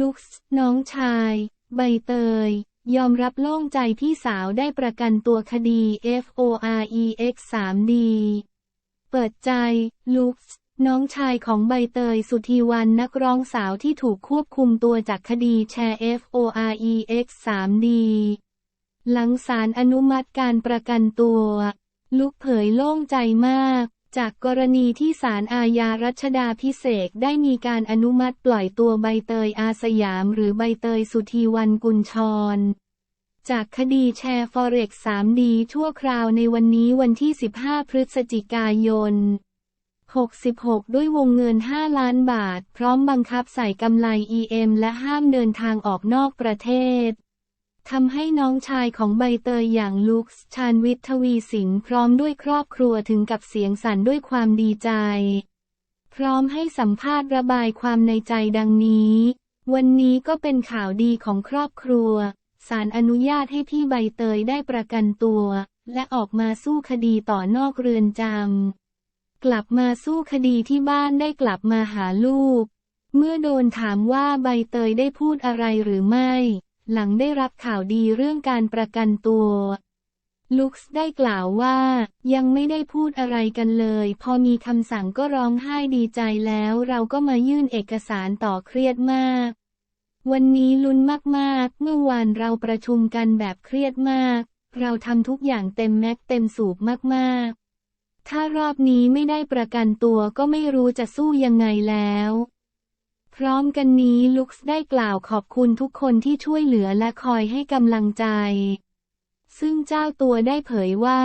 ลุคส์น้องชาย ใบเตย ยอมรับโล่งใจพี่สาวได้ประกันตัวคดี FOREX 3D เปิดใจ ลุคส์น้องชายของใบเตยสุธีวันนักร้องสาวที่ถูกควบคุมตัวจากคดีแชร์ FOREX 3D หลังศาลอนุมัติการประกันตัว ลุกเผยโล่งใจมาก จากกรณีที่ศาลอาญารัชดาพิเศษได้มีการอนุมัติปล่อยตัวใบเตยอาสยามหรือใบเตยสุธีวันกุลชร จากคดีแชร์ Forex 3D ชั่วคราวในวันนี้วันที่ 15 พฤศจิกายน 66 ด้วยวงเงิน 5 ล้านบาท พร้อมบังคับใส่กำไล EM และห้ามเดินทางออกนอกประเทศ ทำให้น้องชายของใบเตยอย่างลุคส์ชาญวิททวีสินพร้อมด้วยครอบครัวถึงกับเสียงสั่นด้วยความดีใจ พร้อมให้สัมภาษณ์ระบายความในใจดังนี้ วันนี้ก็เป็นข่าวดีของครอบครัวศาลอนุญาตให้พี่ใบเตยได้ประกันตัว และออกมาสู้คดีต่อนอกเรือนจำกลับมาสู้คดีที่บ้านได้กลับมาหาลูก เมื่อโดนถามว่าใบเตยได้พูดอะไรหรือไม่ หลังได้รับข่าวดีเรื่องการประกันตัว ลุคส์ได้กล่าวว่า ยังไม่ได้พูดอะไรกันเลย พอมีคำสั่งก็ร้องไห้ดีใจแล้ว เราก็มายื่นเอกสารต่อเครียดมาก วันนี้ลุ้นมากๆ เมื่อวานเราประชุมกันแบบเครียดมาก เราทำทุกอย่างเต็มแม็กเต็มสูบมากๆ ถ้ารอบนี้ไม่ได้ประกันตัวก็ไม่รู้จะสู้ยังไงแล้ว พร้อมกันนี้ลุคส์ได้กล่าวขอบคุณทุกคนที่ช่วยเหลือและคอยให้กำลังใจ ซึ่งเจ้าตัวได้เผยว่า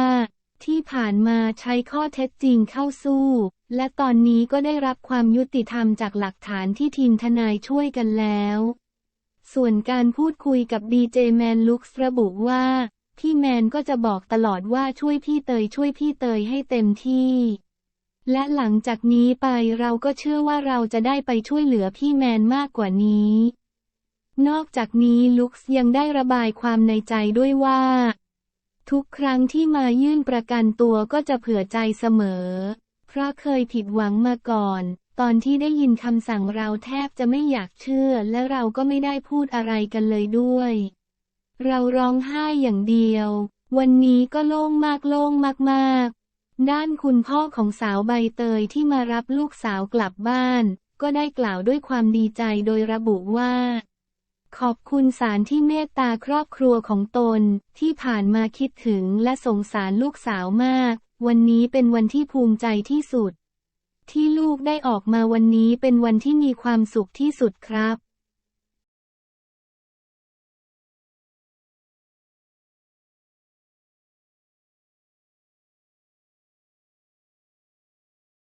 ที่ผ่านมาใช้ข้อเท็จจริงเข้าสู้ และตอนนี้ก็ได้รับความยุติธรรมจากหลักฐานที่ทีมทนายช่วยกันแล้ว ส่วนการพูดคุยกับดีเจแมนลุคส์ระบุว่า พี่แมนก็จะบอกตลอดว่าช่วยพี่เตยช่วยพี่เตยให้เต็มที่ และหลังจากนี้ไปเราก็เชื่อว่าเราจะได้ไปช่วยเหลือพี่แมนมากกว่านี้ นอกจากนี้ลุคส์ยังได้ระบายความในใจด้วยว่า ทุกครั้งที่มายื่นประกันตัวก็จะเผื่อใจเสมอ เพราะเคยผิดหวังมาก่อน ตอนที่ได้ยินคำสั่งเราแทบจะไม่อยากเชื่อ และเราก็ไม่ได้พูดอะไรกันเลยด้วย เราร้องไห้อย่างเดียว วันนี้ก็โล่งมากโล่งมากๆ ด้านคุณพ่อของสาวใบเตยที่มารับลูกสาวกลับบ้าน ก็ได้กล่าวด้วยความดีใจโดยระบุว่า ขอบคุณศาลที่เมตตาครอบครัวของตน ที่ผ่านมาคิดถึงและสงสารลูกสาวมาก วันนี้เป็นวันที่ภูมิใจที่สุด ที่ลูกได้ออกมาวันนี้เป็นวันที่มีความสุขที่สุดครับ